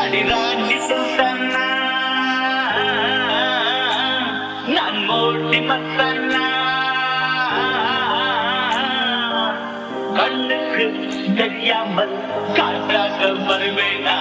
பரிராண்டி சுத்தன்னா நான் மூட்டி மத்தன்னா கண்ணுக்கு தெரியாமல் காற்றாக வருவேனா.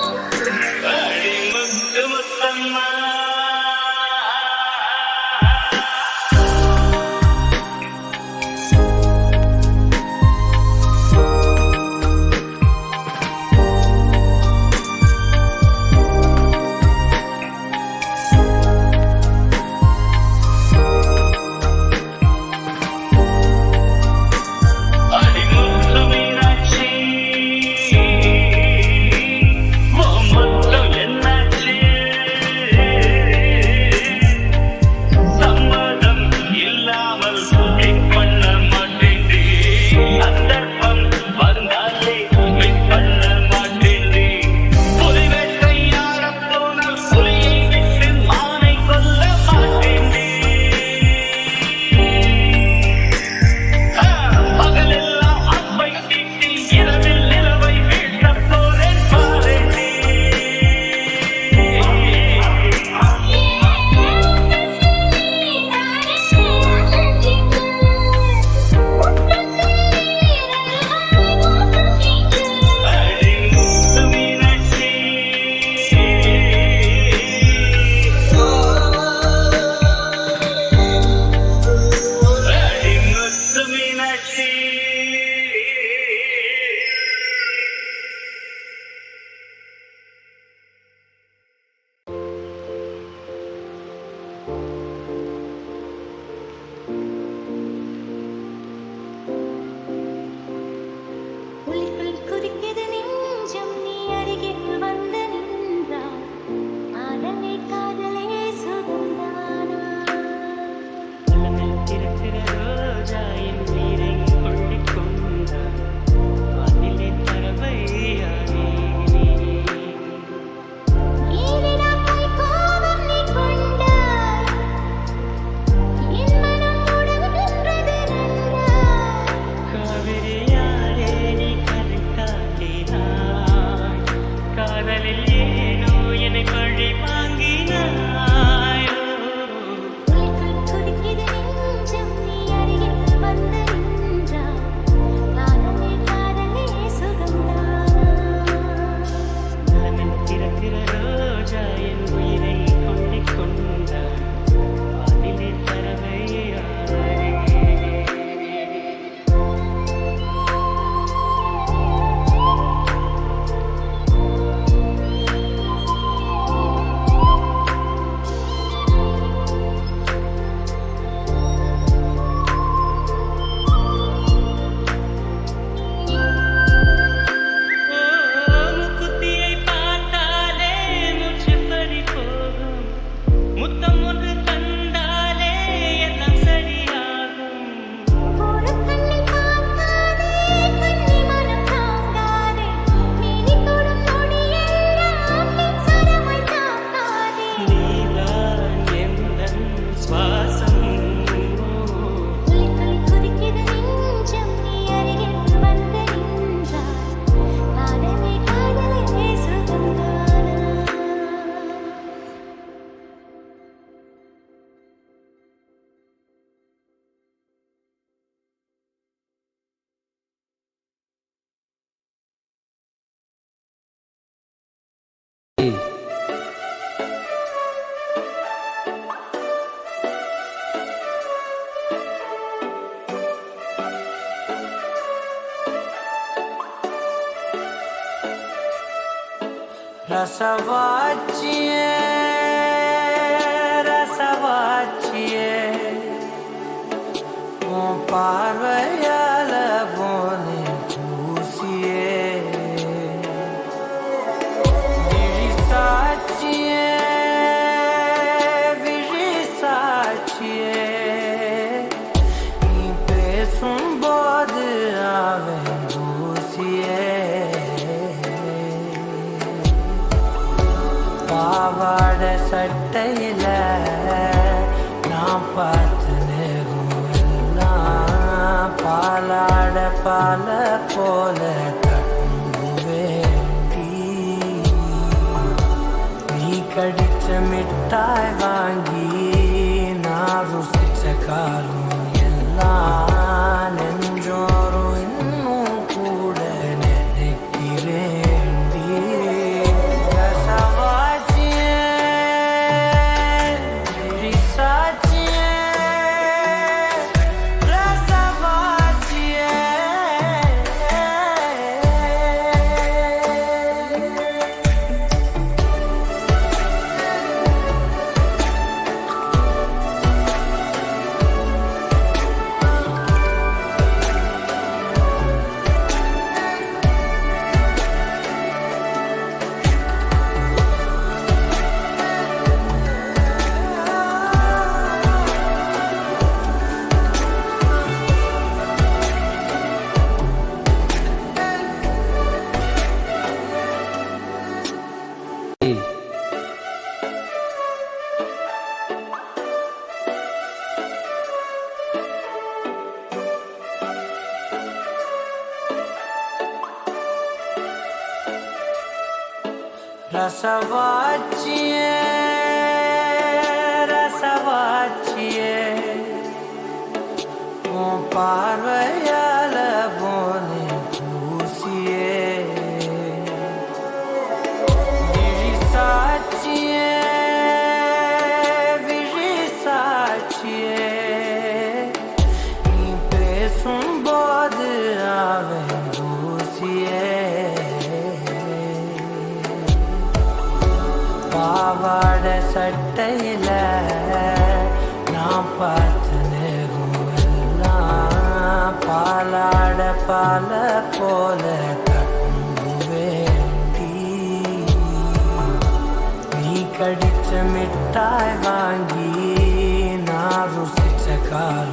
啊 ரசவாச்சியே ரசவாச்சியே. உன் பார்வையால பாலாட பால போல தங்குவேண்டி நீ கடிச்ச மிட்டாய் வாங்கி நான் ருசிச்ச Essa voce è, essa voce è, un parveia é la buona intuizione. É. Vigi sati è, vigi. சட்டையில நான் பார்த்து நேருவெல்லாம் பாலாட பால போல வேண்டி நீ கடிச்ச மிட்டாய் வாங்கி நான் ருசிச்ச காலம்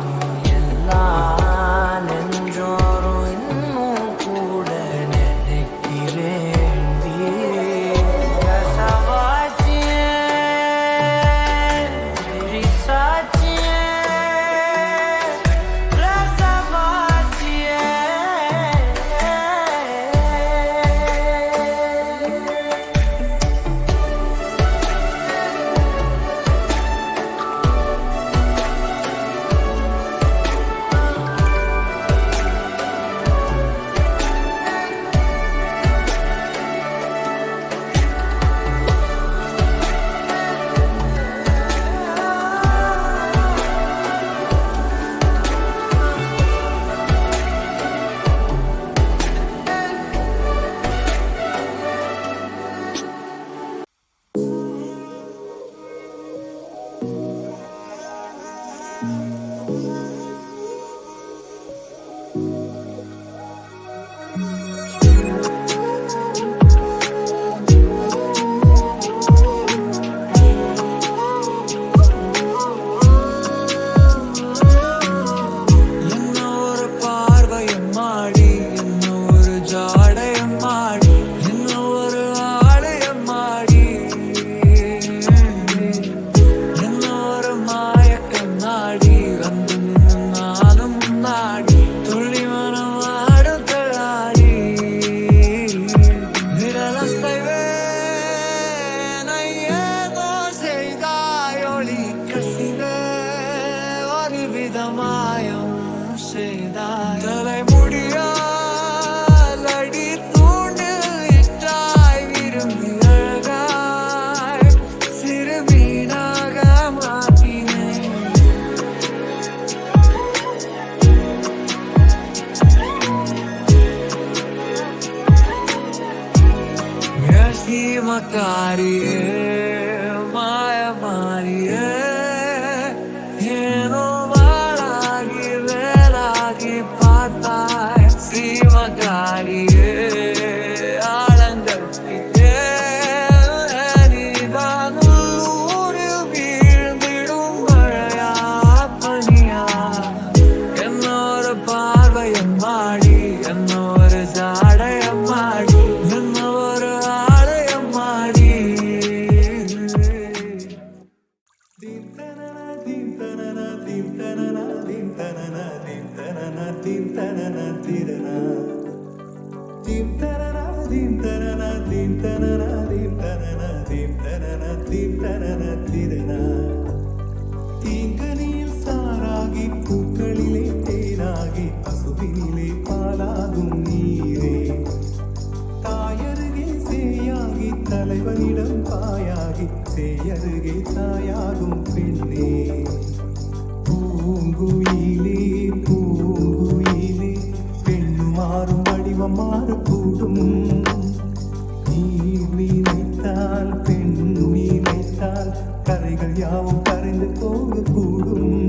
போகக்கூடும்.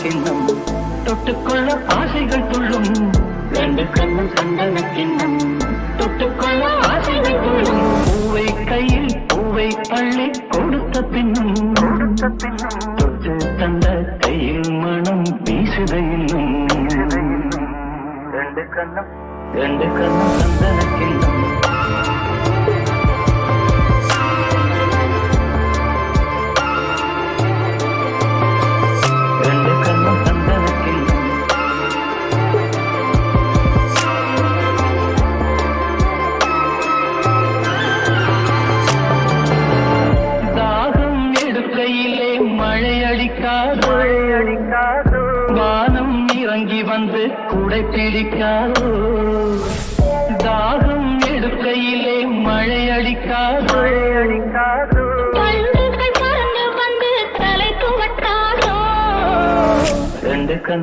சின்னம். தொட்டுக்கொள்ள ஆசைகள் துள்ளும். ரெண்டு கண்ணும் சந்தன சின்னம் தொட்டுக்கொள்ள ஆசைகள் துள்ளும். பூவை கையில் பூவை பள்ளி கொடுத்த பின்னும். கொடுத்த பின்னும். தொட்டு தந்த கையில் மனம் வீசுதையிலும் ரெண்டு கண்ணும் ரெண்டு கண்ணும் சந்தன சின்னம்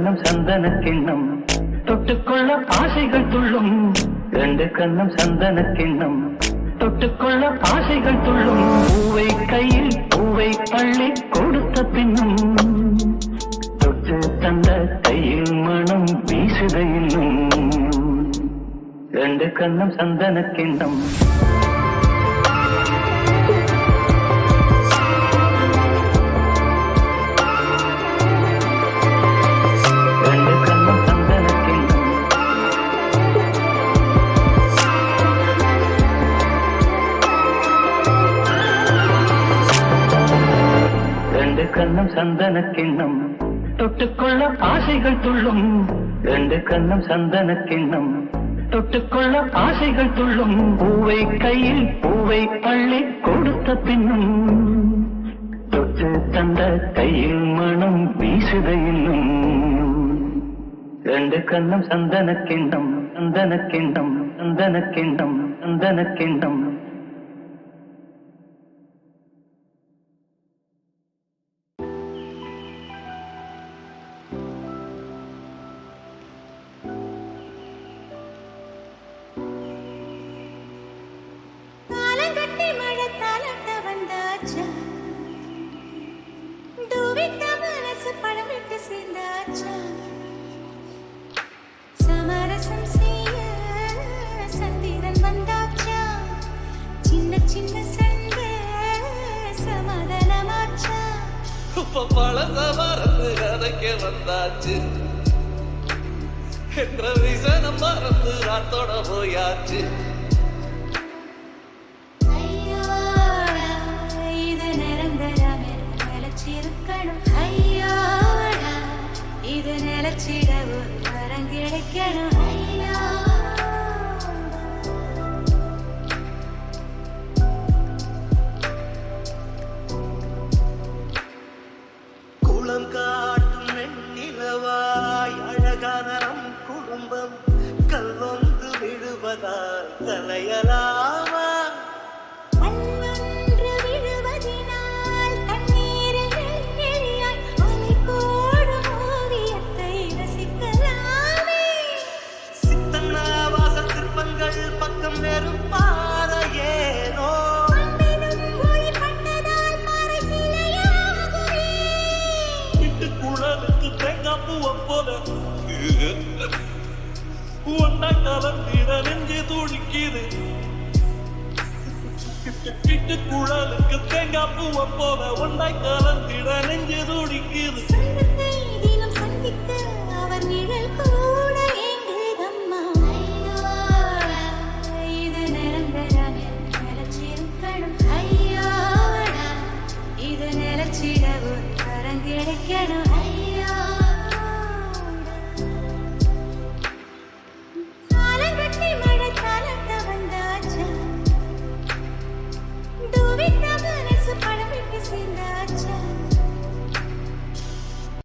கண்ணம் சந்தன கிண்ணம் தொட்டுக்கொள்ள ஆசைகள் துள்ளும். ரெண்டு கண்ணம் சந்தன கிண்ணம் தொட்டுக்கொள்ள ஆசைகள் துள்ளும். பூவை கையில் பூவை பள்ளி கொடுத்த பின்னும். தொட்டு தந்த கையில் மனம் வீசுத ரெண்டு கண்ணம் சந்தன கிண்ணம் கண்ணம் சந்தன கிண்ணம். தொட்டுக்கொள்ள ஆசைகள் துள்ளும். ரெண்டு கண்ணம் சந்தன கிண்ணம். தொட்டுக்கொள்ள ஆசைகள் துள்ளும். பூவை கையில் பூவை பள்ளி கொடுத்த பின்னும். தொட்டு தந்த கையில் மனம் வீசுத இன்னும். ரெண்டு கண்ணம் சந்தன கிண்ணம் சந்தன கிண்ணம் சந்தன கிண்ணம் சந்தன கிண்ணம். get up. ஒன்னா கலந்திட நெஞ்சு துடிக்குது வீட்டு குழலுக்கு தேங்காய் பூவை போல ஒன்றாய் கலந்திட நெஞ்சு துடிக்குது